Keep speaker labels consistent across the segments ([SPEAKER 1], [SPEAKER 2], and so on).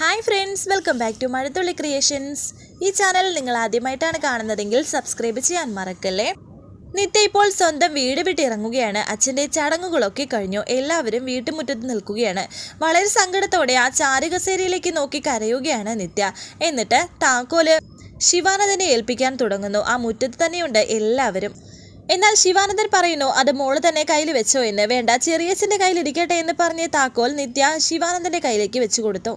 [SPEAKER 1] Hi friends welcome back to Mazhathulli creations ഈ channel നിങ്ങൾ ആദ്യമായിട്ടാണ് കാണുന്നതെങ്കിൽ സബ്സ്ക്രൈബ് ചെയ്യാൻ മറക്കല്ലേ? നിത്യ ഇപ്പോൾ സ്വന്തം വീട് വിട്ടിറങ്ങുകയാണ് അച്ഛന്റെ ചടങ്ങുകളൊക്കെ കഴിഞ്ഞു. എല്ലാവരും വീട്ടുമുറ്റത്ത് നിൽക്കുകയാണ്. വളരെ സങ്കടത്തോടെ ആ ചാരുകസേരയിലേക്ക് നോക്കി കരയുകയാണ് നിത്യ. എന്നിട്ട് താക്കോൽ ശിവാനന്ദനെ ഏൽപ്പിക്കാൻ തുടങ്ങുന്നു. ആ മുറ്റത്ത് തന്നെയുണ്ട് എല്ലാവരും. എന്നാൽ ശിവാനന്ദൻ പറയുന്നു അത് മോൾ തന്നെ കയ്യിൽ വെച്ചോ എന്ന്. വേണ്ട ചെറിയച്ഛന്റെ കയ്യിലിരിക്കട്ടെ എന്ന് പറഞ്ഞ് താക്കോൽ നിത്യ ശിവാനന്ദന്റെ കയ്യിലേക്ക് വെച്ചു കൊടുത്തു.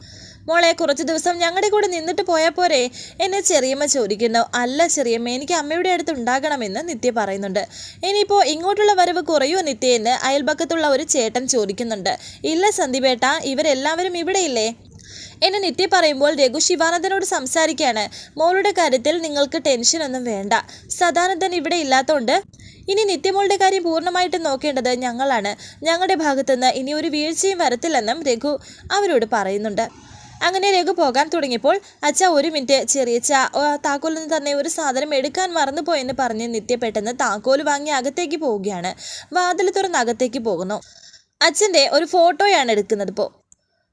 [SPEAKER 1] മോളെ കുറച്ച് ദിവസം ഞങ്ങളുടെ കൂടെ നിന്നിട്ട് പോയാൽ പോരെ. എന്നെ ചെറിയമ്മ ചോദിക്കുന്നു. അല്ല ചെറിയമ്മ എനിക്ക് അമ്മയുടെ അടുത്ത് ഉണ്ടാകണമെന്ന് നിത്യ പറയുന്നുണ്ട്. ഇനിയിപ്പോൾ ഇങ്ങോട്ടുള്ള വരവ് കുറയോ നിത്യ എന്ന് അയൽപക്കത്തുള്ള ഒരു ചേട്ടൻ ചോദിക്കുന്നുണ്ട്. ഇല്ല സന്ദീപേട്ട ഇവരെല്ലാവരും ഇവിടെയില്ലേ? എന്നെ നിത്യ പറയുമ്പോൾ രഘു ശിവാനന്ദനോട് സംസാരിക്കുകയാണ് മോളുടെ കാര്യത്തിൽ നിങ്ങൾക്ക് ടെൻഷനൊന്നും വേണ്ട. സദാനന്ദൻ ഇവിടെ ഇല്ലാത്തതുകൊണ്ട് ഇനി നിത്യമോളുടെ കാര്യം പൂർണമായിട്ടും നോക്കേണ്ടത് ഞങ്ങളാണ്. ഞങ്ങളുടെ ഭാഗത്തുനിന്ന് ഇനി ഒരു വീഴ്ചയും വരത്തില്ലെന്നും രഘു അവരോട് പറയുന്നുണ്ട്. അങ്ങനെ രഘു പോകാൻ തുടങ്ങിയപ്പോൾ അച്ഛ ഒരു മിനിറ്റ് ചെറിയ താക്കോലിൽ നിന്ന് തന്നെ ഒരു സാധനം എടുക്കാൻ മറന്നുപോയെന്ന് പറഞ്ഞ് നിത്യ പെട്ടെന്ന് താക്കോൽ വാങ്ങി അകത്തേക്ക് പോവുകയാണ്. വാതിൽ തുറന്ന് അകത്തേക്ക് പോകുന്നു. അച്ഛന്റെ ഒരു ഫോട്ടോയാണ് എടുക്കുന്നത് ഇപ്പോൾ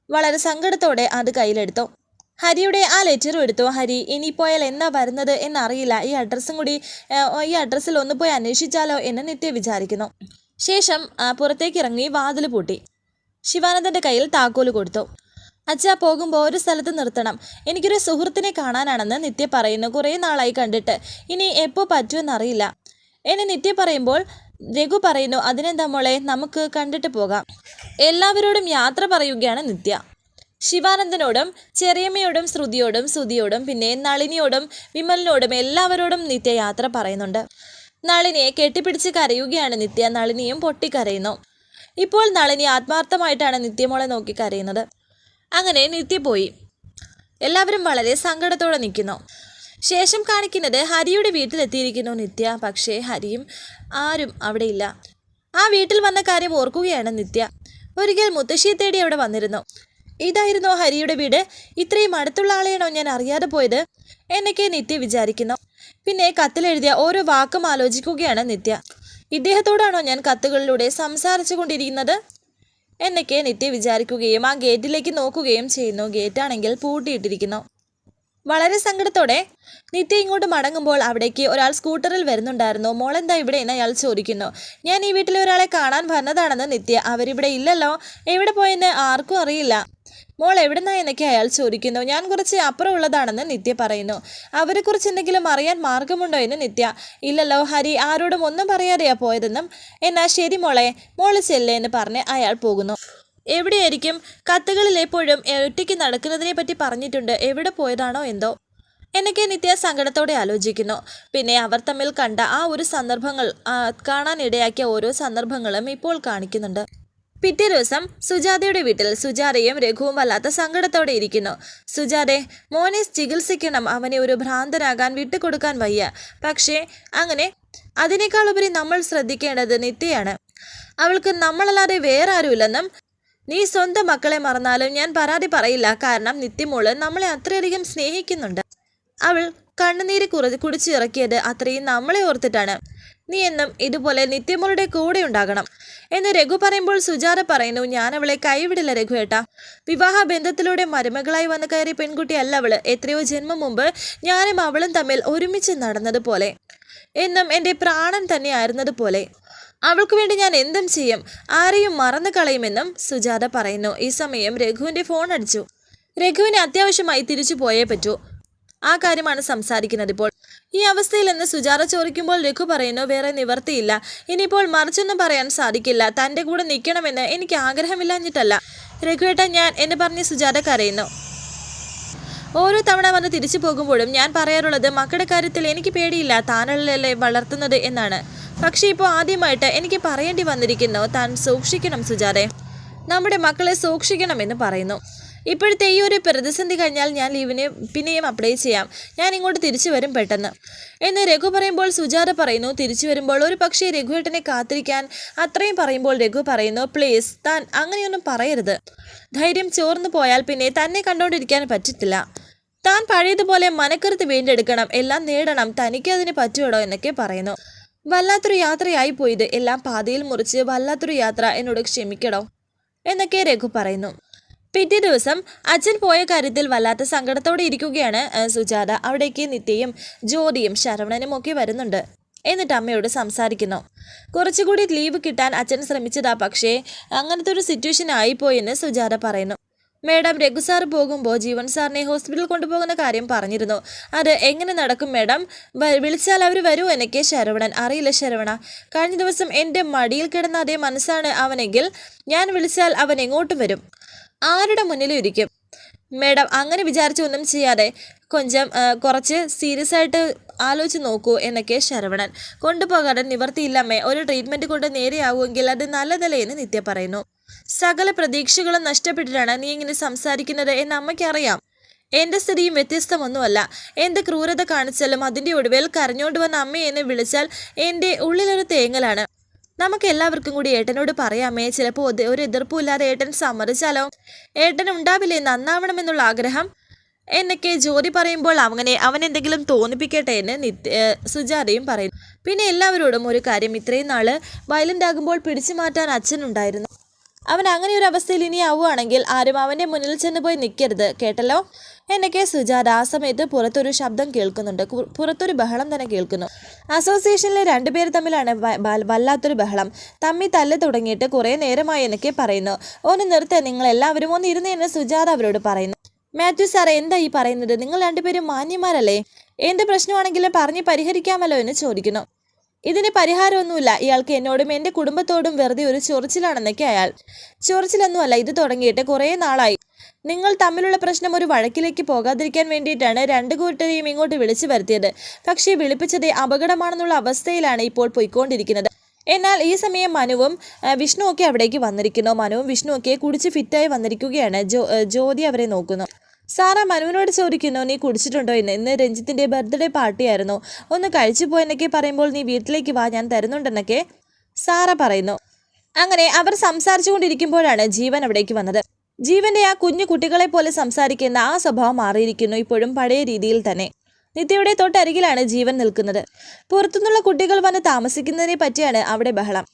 [SPEAKER 1] വളരെ സങ്കടത്തോടെ അത് കയ്യിലെടുത്തു. ഹരിയുടെ ആ ലെറ്റർ എടുത്തു. ഹരി ഇനി പോയാൽ എന്താ വരുന്നത് എന്നറിയില്ല. ഈ അഡ്രസ്സും കൂടി ഈ അഡ്രസ്സിൽ ഒന്ന് പോയി അന്വേഷിച്ചാലോ എന്ന് നിത്യ വിചാരിക്കുന്നു. ശേഷം പുറത്തേക്ക് ഇറങ്ങി വാതിൽ പൂട്ടി. ശിവാനന്ദന്റെ കയ്യിൽ താക്കോൽ കൊടുത്തു. അച്ഛാ പോകുമ്പോൾ ഒരു സ്ഥലത്ത് നിർത്തണം. എനിക്കൊരു സുഹൃത്തിനെ കാണാനാണെന്ന് നിത്യ പറയുന്നു. കുറേ നാളായി കണ്ടിട്ട്. ഇനി എപ്പോൾ പറ്റുമെന്നറിയില്ല. എന്നെ നിത്യ പറയുമ്പോൾ രഘു പറയുന്നു അതിനെന്താ മോളെ നമുക്ക് കണ്ടിട്ട് പോകാം. എല്ലാവരോടും യാത്ര പറയുകയാണ് നിത്യ. ശിവാനന്ദനോടും ചെറിയമ്മയോടും ശ്രുതിയോടും സുതിയോടും പിന്നെ നളിനിയോടും വിമലിനോടും എല്ലാവരോടും നിത്യ യാത്ര പറയുന്നുണ്ട്. നളിനിയെ കെട്ടിപ്പിടിച്ച് കരയുകയാണ് നിത്യ. നളിനിയും പൊട്ടിക്കരയുന്നു. ഇപ്പോൾ നളിനി ആത്മാർത്ഥമായിട്ടാണ് നിത്യമോളെ നോക്കി കരയുന്നത്. അങ്ങനെ നിത്യ പോയി. എല്ലാവരും വളരെ സങ്കടത്തോടെ നിൽക്കുന്നു. ശേഷം കാണിക്കുന്നത് ഹരിയുടെ വീട്ടിലെത്തിയിരിക്കുന്നു നിത്യ. പക്ഷേ ഹരിയും ആരും അവിടെയില്ല ആ വീട്ടിൽ വന്ന കാര്യം ഓർക്കുകയാണ് നിത്യ. ഒരിക്കൽ മുത്തശ്ശിയെ തേടി അവിടെ വന്നിരുന്നു. ഇതായിരുന്നോ ഹരിയുടെ വീട്. ഇത്രയും അടുത്തുള്ള ആളെയാണോ ഞാൻ അറിയാതെ പോയത്? എന്നൊക്കെ നിത്യ വിചാരിക്കുന്നു. പിന്നെ കത്തിലെഴുതിയ ഓരോ വാക്കും ആലോചിക്കുകയാണ് നിത്യ. ഇദ്ദേഹത്തോടാണോ ഞാൻ കത്തുകളിലൂടെ സംസാരിച്ചു കൊണ്ടിരിക്കുന്നത് എന്നൊക്കെ നിത്യ വിചാരിക്കുകയും ആ ഗേറ്റിലേക്ക് നോക്കുകയും ചെയ്യുന്നു. ഗേറ്റാണെങ്കിൽ പൂട്ടിയിട്ടിരിക്കുന്നു. വളരെ സങ്കടത്തോടെ നിത്യ ഇങ്ങോട്ട് മടങ്ങുമ്പോൾ അവിടേക്ക് ഒരാൾ സ്കൂട്ടറിൽ വരുന്നുണ്ടായിരുന്നു. മോളെന്താ ഇവിടെ എന്ന് അയാൾ ചോദിക്കുന്നു. ഞാൻ ഈ വീട്ടിലെ ഒരാളെ കാണാൻ വന്നതാണെന്ന് നിത്യ. അവരിവിടെ ഇല്ലല്ലോ. എവിടെ പോയെന്ന് ആർക്കും അറിയില്ല. മോൾ എവിടുന്നാ എന്നൊക്കെ അയാൾ ചോദിക്കുന്നു. ഞാൻ കുറച്ച് അപ്പുറം ഉള്ളതാണെന്ന് നിത്യ പറയുന്നു. അവരെക്കുറിച്ച് എന്തെങ്കിലും അറിയാൻ മാർഗമുണ്ടോ എന്ന് നിത്യ. ഇല്ലല്ലോ ഹരി ആരോടും ഒന്നും പറയാതെയാ പോയതെന്നും എന്നാ ശരി മോളെ മോൾ ചെല്ലേ എന്ന് പറഞ്ഞ് അയാൾ പോകുന്നു. എവിടെയായിരിക്കും? കത്തുകളിൽ എപ്പോഴും ഒറ്റയ്ക്ക് നടക്കുന്നതിനെ പറ്റി പറഞ്ഞിട്ടുണ്ട്. എവിടെ പോയതാണോ എന്തോ? എന്നൊക്കെ നിത്യ സങ്കടത്തോടെ ആലോചിക്കുന്നു. പിന്നെ അവർ തമ്മിൽ കണ്ട ആ ഒരു സന്ദർഭങ്ങൾ കാണാനിടയാക്കിയ ഓരോ സന്ദർഭങ്ങളും ഇപ്പോൾ കാണിക്കുന്നുണ്ട്. പിറ്റേ ദിവസം സുജാതയുടെ വീട്ടിൽ സുജാതയും രഘുവും വല്ലാത്ത സങ്കടത്തോടെ ഇരിക്കുന്നു. സുജാതെ മോനെ ചികിത്സിക്കണം. അവനെ ഒരു ഭ്രാന്തനാകാൻ വിട്ടുകൊടുക്കാൻ വയ്യ. പക്ഷേ അങ്ങനെ അതിനേക്കാൾ ഉപരി നമ്മൾ ശ്രദ്ധിക്കേണ്ടത് നിത്യയാണ്. അവൾക്ക് നമ്മളല്ലാതെ വേറെ ആരുമില്ലെന്നും നീ സ്വന്തം മക്കളെ മറന്നാലും ഞാൻ പരാതി പറയില്ല. കാരണം നിത്യമോൾ നമ്മളെ അത്രയധികം സ്നേഹിക്കുന്നുണ്ട്. അവൾ കണ്ണുനീര് കുറ കുടിച്ചിറക്കിയത് അത്രയും നമ്മളെ ഓർത്തിട്ടാണ്. നീ എന്നും ഇതുപോലെ നിത്യമോളുടെ കൂടെ ഉണ്ടാകണം. എന്ന് രഘു പറയുമ്പോൾ സുജാത പറയുന്നു ഞാൻ അവളെ കൈവിടില്ല രഘു ഏട്ടാ. വിവാഹ ബന്ധത്തിലൂടെ മരുമകളായി വന്നു കയറിയ പെൺകുട്ടിയല്ല അവൾ. എത്രയോ ജന്മം മുമ്പ് ഞാനും അവളും തമ്മിൽ ഒരുമിച്ച് നടന്നതുപോലെ എന്നും എന്റെ പ്രാണൻ തന്നെയായിരുന്നതുപോലെ അവൾക്ക് വേണ്ടി ഞാൻ എന്തും ചെയ്യും. ആരെയും മറന്നു കളയുമെന്നും സുജാത പറയുന്നു. ഈ സമയം രഘുവിന്റെ ഫോൺ അടിച്ചു. രഘുവിന് അത്യാവശ്യമായി തിരിച്ചു പോയേ പറ്റൂ. ആ കാര്യമാണ് സംസാരിക്കുന്നത് ഇപ്പോൾ. ഈ അവസ്ഥയിൽ നിന്ന് സുജാത ചോദിക്കുമ്പോൾ രഘു പറയുന്നു വേറെ നിവർത്തിയില്ല. ഇനിയിപ്പോൾ മറിച്ചൊന്നും പറയാൻ സാധിക്കില്ല. തന്റെ കൂടെ നിൽക്കണമെന്ന് എനിക്ക് ആഗ്രഹമില്ലാഞ്ഞിട്ടല്ല. രഘുവേട്ട ഞാൻ എന്ന് പറഞ്ഞ് സുജാത കരയുന്നു. ഓരോ തവണ വന്ന് തിരിച്ചു പോകുമ്പോഴും ഞാൻ പറയാറുള്ളത് മക്കളുടെ കാര്യത്തിൽ എനിക്ക് പേടിയില്ല. താനല്ലേ വളർത്തുന്നത്? എന്നാണ്. പക്ഷേ ഇപ്പോൾ ആദ്യമായിട്ട് എനിക്ക് പറയേണ്ടി വന്നിരിക്കുന്നു താൻ സൂക്ഷിക്കണം സുജാതെ. നമ്മുടെ മക്കളെ സൂക്ഷിക്കണമെന്ന് പറയുന്നു. ഇപ്പോഴത്തെ ഈ ഒരു പ്രതിസന്ധി കഴിഞ്ഞാൽ ഞാൻ ലീവിന് പിന്നെയും അപ്ലൈ ചെയ്യാം. ഞാൻ ഇങ്ങോട്ട് തിരിച്ചു വരും പെട്ടെന്ന്. എന്ന് രഘു പറയുമ്പോൾ സുജാത പറയുന്നു തിരിച്ചു വരുമ്പോൾ ഒരു പക്ഷേ രഘുവേട്ടനെ കാത്തിരിക്കാൻ അത്രയും പറയുമ്പോൾ രഘു പറയുന്നു പ്ലീസ് താൻ അങ്ങനെയൊന്നും പറയരുത്. ധൈര്യം ചോർന്നു പോയാൽ പിന്നെ തന്നെ കണ്ടുകൊണ്ടിരിക്കാൻ പറ്റത്തില്ല. താൻ പഴയതുപോലെ മനക്കരുത്ത് വീണ്ടെടുക്കണം എല്ലാം നേടണം തനിക്ക് അതിന് പറ്റുമോ എന്നൊക്കെ പറയുന്നു. വല്ലാത്തൊരു യാത്രയായി പോയത് എല്ലാം പാതയിൽ മുറിച്ച് വല്ലാത്തൊരു യാത്ര എന്നോട് ക്ഷമിക്കണോ എന്നൊക്കെ രഘു പറയുന്നു. പിറ്റേ ദിവസം അച്ഛൻ പോയ കാര്യത്തിൽ വല്ലാത്ത സങ്കടത്തോടെ ഇരിക്കുകയാണ് സുജാത. അവിടേക്ക് നിത്യയും ജ്യോതിയും ശരവണനും ഒക്കെ വരുന്നുണ്ട്. എന്നിട്ട് അമ്മയോട് സംസാരിക്കുന്നു. കുറച്ചുകൂടി ലീവ് കിട്ടാൻ അച്ഛൻ ശ്രമിച്ചതാ പക്ഷേ അങ്ങനത്തെ ഒരു സിറ്റുവേഷൻ ആയിപ്പോയെന്ന് സുജാത പറയുന്നു. മേഡം രഘു സാർ പോകുമ്പോൾ ജീവൻ സാറിനെ ഹോസ്പിറ്റലിൽ കൊണ്ടുപോകുന്ന കാര്യം പറഞ്ഞിരുന്നു. അത് എങ്ങനെ നടക്കും മേഡം? വിളിച്ചാൽ അവർ വരൂ എനിക്ക് ശരവണൻ. അറിയില്ല ശരവണ. കഴിഞ്ഞ ദിവസം എന്റെ മടിയിൽ കിടന്ന അതേ മനസ്സാണ് അവനെങ്കിൽ ഞാൻ വിളിച്ചാൽ അവൻ എങ്ങോട്ടും വരും? ആരുടെ മുന്നിലും ഇരിക്കും മേഡം അങ്ങനെ വിചാരിച്ച് ഒന്നും ചെയ്യാതെ കൊഞ്ചം കുറച്ച് സീരിയസ് ആയിട്ട് ആലോചിച്ച് നോക്കൂ എന്നൊക്കെ ശരവണൻ. കൊണ്ടുപോകാതെ നിവർത്തിയില്ലമ്മേ ഒരു ട്രീറ്റ്മെന്റ് കൊണ്ട് നേരെയാവുമെങ്കിൽ അത് നല്ലതല്ലേ എന്ന് നിത്യ പറയുന്നു. സകല പ്രതീക്ഷകളും നഷ്ടപ്പെട്ടിട്ടാണ് നീ ഇങ്ങനെ സംസാരിക്കുന്നത് എന്ന് അമ്മയ്ക്കറിയാം. എന്റെ സ്ഥിതിയും വ്യത്യസ്തമൊന്നുമല്ല. എന്റെ ക്രൂരത കാണിച്ചാലും അതിന്റെ ഒടുവിൽ കരഞ്ഞോണ്ട് വന്ന അമ്മയെന്ന് വിളിച്ചാൽ എന്റെ ഉള്ളിലൊരു തേങ്ങലാണ്. നമുക്ക് എല്ലാവർക്കും കൂടി ഏട്ടനോട് പറയാമേ ചിലപ്പോൾ ഒരു- എതിർപ്പുമില്ലാതെ ഏട്ടൻ സമ്മതിച്ചാലോ? ഏട്ടൻ ഉണ്ടാവില്ലേ നന്നാവണമെന്നുള്ള ആഗ്രഹം? എന്നൊക്കെ ജോലി പറയുമ്പോൾ അവനെ അവൻ എന്തെങ്കിലും തോന്നിപ്പിക്കട്ടെ എന്ന് നിത്യ സുജാതയും പറയുന്നു. പിന്നെ എല്ലാവരോടും ഒരു കാര്യം ഇത്രയും നാൾ വയലന്റ് ആകുമ്പോൾ പിടിച്ചു മാറ്റാൻ അച്ഛനുണ്ടായിരുന്നു അവൻ അങ്ങനെ ഒരു അവസ്ഥയിൽ ഇനി ആവുകയാണെങ്കിൽ ആരും അവന്റെ മുന്നിൽ ചെന്ന് പോയി നിൽക്കരുത് കേട്ടല്ലോ? എന്നൊക്കെ സുജാത ആ സമയത്ത് പുറത്തൊരു ശബ്ദം കേൾക്കുന്നുണ്ട്. പുറത്തൊരു ബഹളം തന്നെ കേൾക്കുന്നു. അസോസിയേഷനിലെ രണ്ടുപേർ തമ്മിലാണ് വല്ലാത്തൊരു ബഹളം. തമ്മി തല്ല് തുടങ്ങിയിട്ട് കുറേ നേരമായി എന്നൊക്കെ പറയുന്നു. ഒന്ന് നിർത്ത നിങ്ങൾ എല്ലാവരും ഒന്ന് ഇരുന്നേന്ന് സുജാത അവരോട് പറയുന്നു. മാത്യു സാറേ എന്താ ഈ പറയുന്നത്? നിങ്ങൾ രണ്ടുപേരും മാന്യന്മാരല്ലേ? എന്ത് പ്രശ്നമാണെങ്കിലും പറഞ്ഞ് പരിഹരിക്കാമല്ലോ എന്ന് ചോദിക്കുന്നു. ഇതിന് പരിഹാരമൊന്നുമില്ല. ഇയാൾക്ക് എന്നോടും എന്റെ കുടുംബത്തോടും വെറുതെ ഒരു ചൊറിച്ചിലാണെന്നൊക്കെ അയാൾ. ചൊറിച്ചിലൊന്നുമല്ല ഇത് തുടങ്ങിയിട്ട് കുറേ നാളായി. നിങ്ങൾ തമ്മിലുള്ള പ്രശ്നം ഒരു വഴക്കിലേക്ക് പോകാതിരിക്കാൻ വേണ്ടിയിട്ടാണ് രണ്ട് കൂട്ടരെയും ഇങ്ങോട്ട് വിളിച്ചു വരുത്തിയത്. പക്ഷേ വിളിപ്പിച്ചത് അപകടമാണെന്നുള്ള അവസ്ഥയിലാണ് ഇപ്പോൾ പോയിക്കൊണ്ടിരിക്കുന്നത്. എന്നാൽ ഈ സമയം മനുവും വിഷ്ണുവൊക്കെ അവിടേക്ക് വന്നിരിക്കുന്നു. മനുവും വിഷ്ണുവൊക്കെ കുടിച്ച് ഫിറ്റായി വന്നിരിക്കുകയാണ്. ജ്യോതി അവരെ നോക്കുന്നു. സാറ മനുവിനോട് ചോദിക്കുന്നു നീ കുടിച്ചിട്ടുണ്ടോ എന്ന് ഇന്ന് രഞ്ജിത്തിന്റെ ബർത്ത്ഡേ പാർട്ടിയായിരുന്നു. ഒന്ന് കഴിച്ചു പോയെന്നൊക്കെ പറയുമ്പോൾ നീ വീട്ടിലേക്ക് വാ ഞാൻ തരുന്നുണ്ടെന്നൊക്കെ സാറ പറയുന്നു. അങ്ങനെ അവർ സംസാരിച്ചുകൊണ്ടിരിക്കുമ്പോഴാണ് ജീവൻ അവിടേക്ക് വന്നത്. ജീവന്റെ ആ കുഞ്ഞു കുട്ടികളെ പോലെ സംസാരിക്കുന്ന ആ സ്വഭാവം മാറിയിരിക്കുന്നു ഇപ്പോഴും പഴയ രീതിയിൽ തന്നെ. നിത്യയുടെ തൊട്ടരികിലാണ് ജീവൻ നിൽക്കുന്നത്. പുറത്തുനിന്നുള്ള കുട്ടികൾ വന്ന് താമസിക്കുന്നതിനെ പറ്റിയാണ് അവിടെ ബഹളം.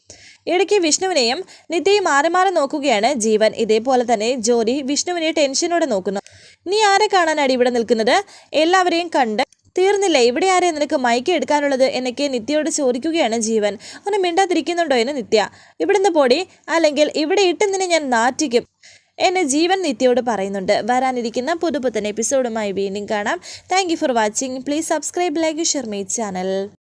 [SPEAKER 1] ഇടയ്ക്ക് വിഷ്ണുവിനെയും നിത്യയും മാറി മാറി നോക്കുകയാണ് ജീവൻ. ഇതേപോലെ തന്നെ ജോലി വിഷ്ണുവിനെ ടെൻഷനോടെ നോക്കുന്നു. നീ ആരെ കാണാനാണ് ഇവിടെ നിൽക്കുന്നത്? എല്ലാവരെയും കണ്ട് തീർന്നില്ല. ഇവിടെ ആരെ നിനക്ക് മയക്കി എടുക്കാനുള്ളത് എന്നൊക്കെ നിത്യയോട് ചോദിക്കുകയാണ് ജീവൻ. ഒന്ന് മിണ്ടാതിരിക്കുന്നുണ്ടോ എന്ന് നിത്യ. ഇവിടുന്ന് പോടി. അല്ലെങ്കിൽ ഇവിടെ ഇട്ട് നിന്നെ ഞാൻ നാറ്റിക്കും എന്നെ ജീവൻ നിത്യയോട് പറയുന്നുണ്ട്. വരാനിരിക്കുന്ന പുതുപുത്തൻ എപ്പിസോഡുമായി വീണ്ടും കാണാം. Thank for watching please subscribe like share my channel